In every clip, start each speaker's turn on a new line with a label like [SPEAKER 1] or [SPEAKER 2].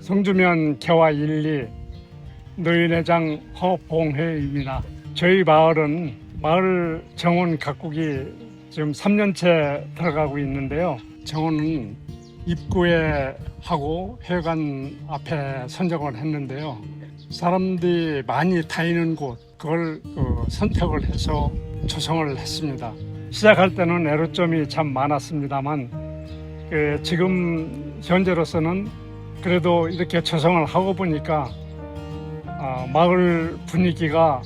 [SPEAKER 1] 성주면 개화 1, 2 노인회장 허봉회입니다. 저희 마을은 마을 정원 가꾸기 지금 3년째 들어가고 있는데요. 정원은 입구에 하고 회관 앞에 선정을 했는데요. 사람들이 많이 다니는 곳 그걸 그 선택을 해서 조성을 했습니다. 시작할 때는 애로점이 참 많았습니다만 그 지금 현재로서는 그래도 이렇게 조성을 하고 보니까 아, 마을 분위기가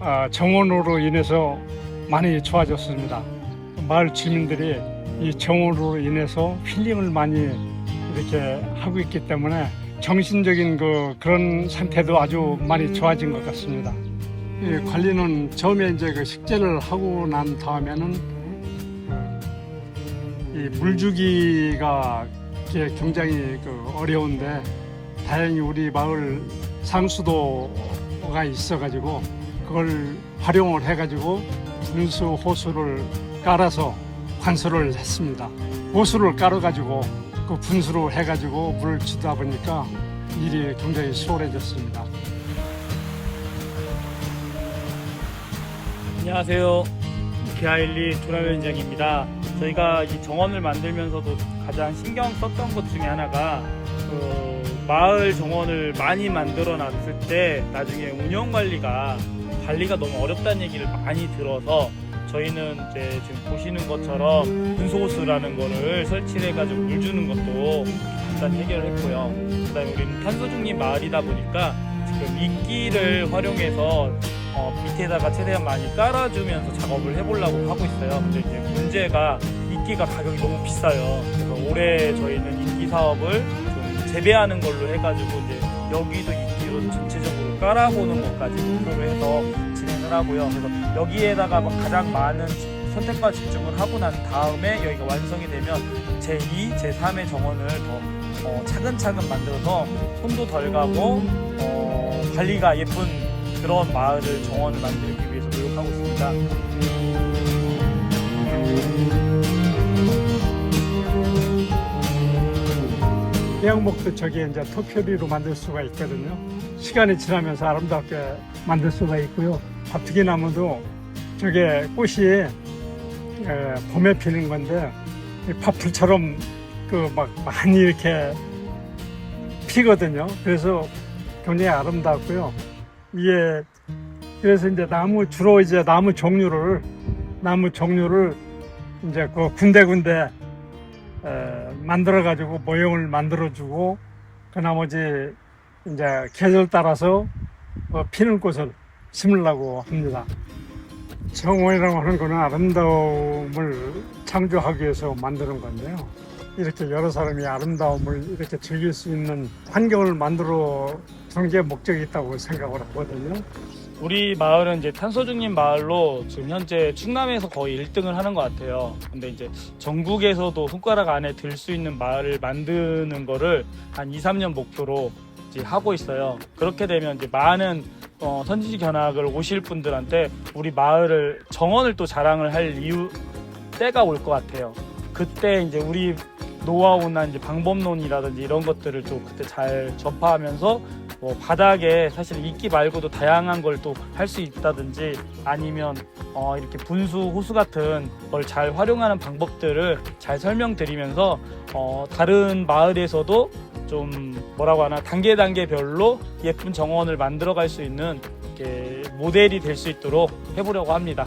[SPEAKER 1] 아, 정원으로 인해서 많이 좋아졌습니다. 마을 주민들이 이 정원으로 인해서 힐링을 많이 이렇게 하고 있기 때문에 정신적인 그 그런 상태도 아주 많이 좋아진 것 같습니다. 이 관리는 처음에 이제 그 식재를 하고 난 다음에는 그이 물주기가 이게 굉장히 그 어려운데 다행히 우리 마을 상수도가 있어가지고 그걸 활용을 해가지고 분수 호수를 깔아서 관수를 했습니다. 호수를 깔아가지고 그 분수로 해가지고 물을 주다 보니까 일이 굉장히 수월해졌습니다.
[SPEAKER 2] 안녕하세요. 개아일리 조라면장입니다. 저희가 이 정원을 만들면서도 가장 신경 썼던 것 중에 하나가 그 마을 정원을 많이 만들어 놨을 때 나중에 운영 관리가 관리가 너무 어렵다는 얘기를 많이 들어서 저희는 이제 지금 보시는 것처럼 분소호스라는 거를 설치를 해가지고 물 주는 것도 간단히 해결을 했고요. 그다음에 우리는 탄소 중립 마을이다 보니까 지금 미끼를 활용해서 어, 밑에다가 최대한 많이 깔아주면서 작업을 해보려고 하고 있어요. 근데 이제 문제가 이끼가 가격이 너무 비싸요. 그래서 올해 저희는 이끼 사업을 좀 재배하는 걸로 해가지고 이제 여기도 이끼로 전체적으로 깔아보는 것까지 목표로 해서 진행을 하고요. 그래서 여기에다가 막 가장 많은 선택과 집중을 하고 난 다음에 여기가 완성이 되면 제2, 제3의 정원을 더 어, 차근차근 만들어서 손도 덜 가고 어, 관리가 예쁜 그런 마을을 정원을 만들기 위해서 노력하고 있습니다.
[SPEAKER 1] 해양목도 저기 이제 토표리로 만들 수가 있거든요. 시간이 지나면서 아름답게 만들 수가 있고요. 밥투기 나무도 저게 꽃이 에, 봄에 피는 건데 이 파풀처럼 그 막 많이 이렇게 피거든요. 그래서 굉장히 아름답고요. 이게 그래서 이제 나무 주로 이제 나무 종류를 나무 종류를 이제 그 군데군데 만들어 가지고 모형을 만들어 주고 그 나머지 이제 계절 따라서 뭐 피는 꽃을 심으려고 합니다. 정원이라고 하는 거는 아름다움을 창조하기 위해서 만드는 건데요. 이렇게 여러 사람이 아름다움을 이렇게 즐길 수 있는 환경을 만들어 주는 게 목적이 있다고 생각을 하거든요.
[SPEAKER 2] 우리 마을은 이제 탄소 중립 마을로 지금 현재 충남에서 거의 1등을 하는 것 같아요. 근데 이제 전국에서도 손가락 안에 들 수 있는 마을을 만드는 거를 한 2, 3년 목표로 이제 하고 있어요. 그렇게 되면 이제 많은 어, 선지지 견학을 오실 분들한테 우리 마을을 정원을 또 자랑을 할 이유 때가 올 것 같아요. 그때 이제 우리 노하우나 이제 방법론이라든지 이런 것들을 또 그때 잘 전파하면서 뭐 바닥에 사실 이끼 말고도 다양한 걸 또 할 수 있다든지 아니면 어 이렇게 분수 호수 같은 걸 잘 활용하는 방법들을 잘 설명드리면서 어 다른 마을에서도 좀 뭐라고 하나 단계 단계별로 예쁜 정원을 만들어 갈 수 있는 모델이 될 수 있도록 해보려고 합니다.